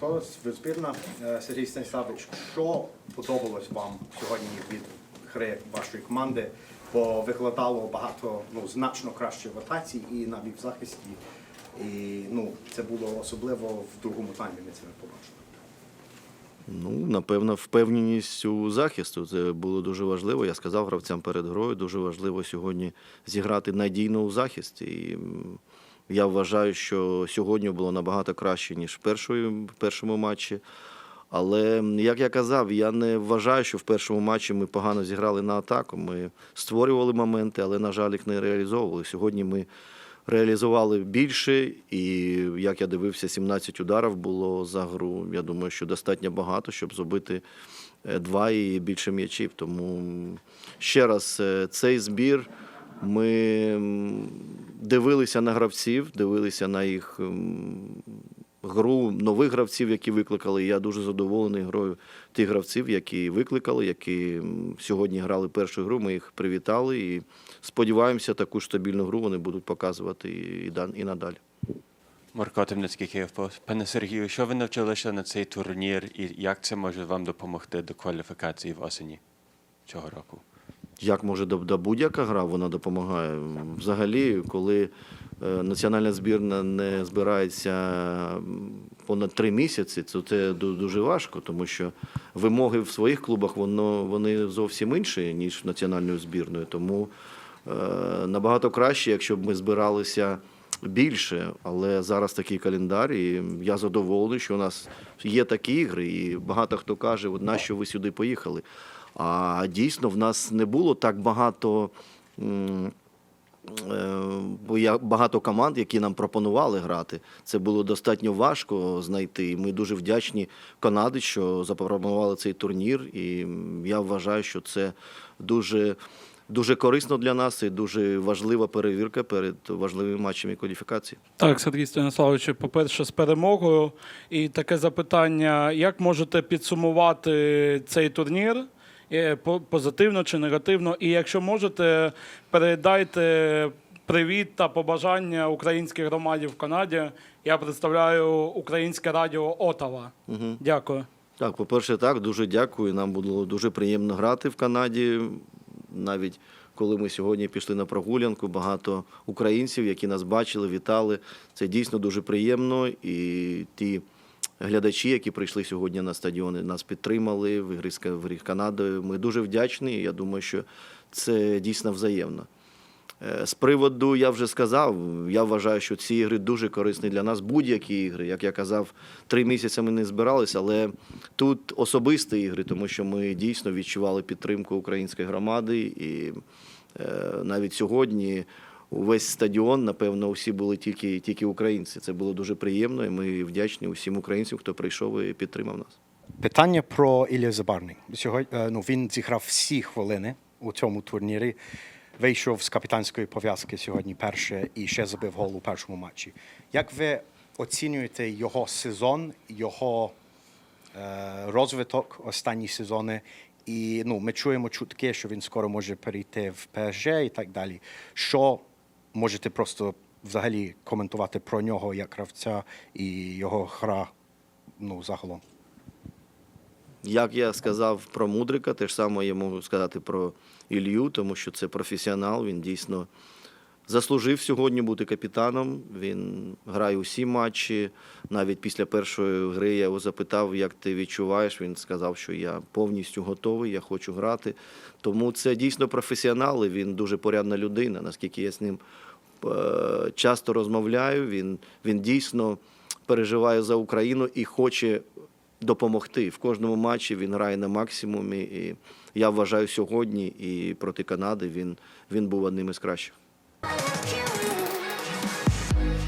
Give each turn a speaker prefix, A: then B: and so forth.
A: Толес, Визбірна. Е, Сергій Станіславович, що подобалось вам сьогодні від гри вашої команди? Бо викладало багато ну, значно краще в і навіть в захисті. І ну, це було особливо в другому таймі, ми це не побачили.
B: Ну, напевно, впевненість у захисту. Це було дуже важливо. Я сказав гравцям перед грою, дуже важливо сьогодні зіграти надійно у захисті. І я вважаю, що сьогодні було набагато краще, ніж в, першої, в першому матчі. Але, як я казав, я не вважаю, що в першому матчі ми погано зіграли на атаку. Ми створювали моменти, але, на жаль, їх не реалізовували. Сьогодні ми реалізували більше, і як я дивився, 17 ударів було за гру. Я думаю, що достатньо багато, щоб зробити е, два і більше м'ячів. Тому ще раз, е, цей збір ми дивилися на гравців, дивилися на їх гру нових гравців, які викликали. Я дуже задоволений грою тих гравців, які викликали, які сьогодні грали першу гру. Ми їх привітали і сподіваємося, таку ж стабільну гру вони будуть показувати і, надалі.
C: Марко Темницький Київ. Пане Сергію, що ви навчилися на цей турнір і як це може вам допомогти до кваліфікації в осені цього року?
B: Як може да, будь-яка гра вона допомагає. Взагалі, коли е, національна збірна не збирається понад три місяці, то це дуже важко, тому що вимоги в своїх клубах воно, вони зовсім інші, ніж національною збірною. Тому е, набагато краще, якщо б ми збиралися більше, але зараз такий календар, і я задоволений, що у нас є такі ігри, і багато хто каже, от нащо ви сюди поїхали. А дійсно в нас не було так багато. е, Бо я багато команд, які нам пропонували грати. Це було достатньо важко знайти. Ми дуже вдячні Канаді, що запропонували цей турнір. І я вважаю, що це дуже, дуже корисно для нас і дуже важлива перевірка перед важливими матчами кваліфікації.
D: Так, Сергій Станіславович, по-перше, з перемогою. І таке запитання: як можете підсумувати цей турнір? Е, по- Позитивно чи негативно? І якщо можете, передайте привіт та побажання українській громаді в Канаді. Я представляю українське радіо Отава. Дякую.
B: Так, по-перше, так, дуже дякую. Нам було дуже приємно грати в Канаді. Навіть коли ми сьогодні пішли на прогулянку, багато українців, які нас бачили, вітали. Це дійсно дуже приємно. І ті глядачі, які прийшли сьогодні на стадіони, нас підтримали в ігрі з в ігрі Канадою. Ми дуже вдячні. Я думаю, що це дійсно взаємно. Е, З приводу, я вже сказав, я вважаю, що ці ігри дуже корисні для нас. Будь-які ігри. Як я казав, три місяці ми не збиралися, але тут особисті ігри, тому що ми дійсно відчували підтримку української громади. І е, навіть сьогодні увесь стадіон, напевно, усі були тільки, тільки українці. Це було дуже приємно, і ми вдячні усім українцям, хто прийшов і підтримав нас.
E: Питання про Ілля Забарний. Сьогодні е, ну, він зіграв всі хвилини у цьому турнірі. Вийшов з капітанської пов'язки сьогодні перше і ще забив гол у першому матчі. Як ви оцінюєте його сезон, його е, розвиток останні сезони? І ну, ми чуємо чутки, що він скоро може перейти в ПСЖ і так далі. Що можете просто взагалі коментувати про нього як гравця і його гра ну, загалом?
B: Як я сказав про Мудрика, те ж саме я можу сказати про Ілью, тому що це професіонал. Він дійсно заслужив сьогодні бути капітаном. Він грає усі матчі. Навіть після першої гри я його запитав, як ти відчуваєш. Він сказав, що я повністю готовий, я хочу грати. Тому це дійсно професіонал, і він дуже порядна людина. Наскільки я з ним е, часто розмовляю, він, він дійсно переживає за Україну і хоче допомогти. В кожному матчі він грає на максимумі. І я вважаю, сьогодні і проти Канади він, він був одним із кращих.
F: you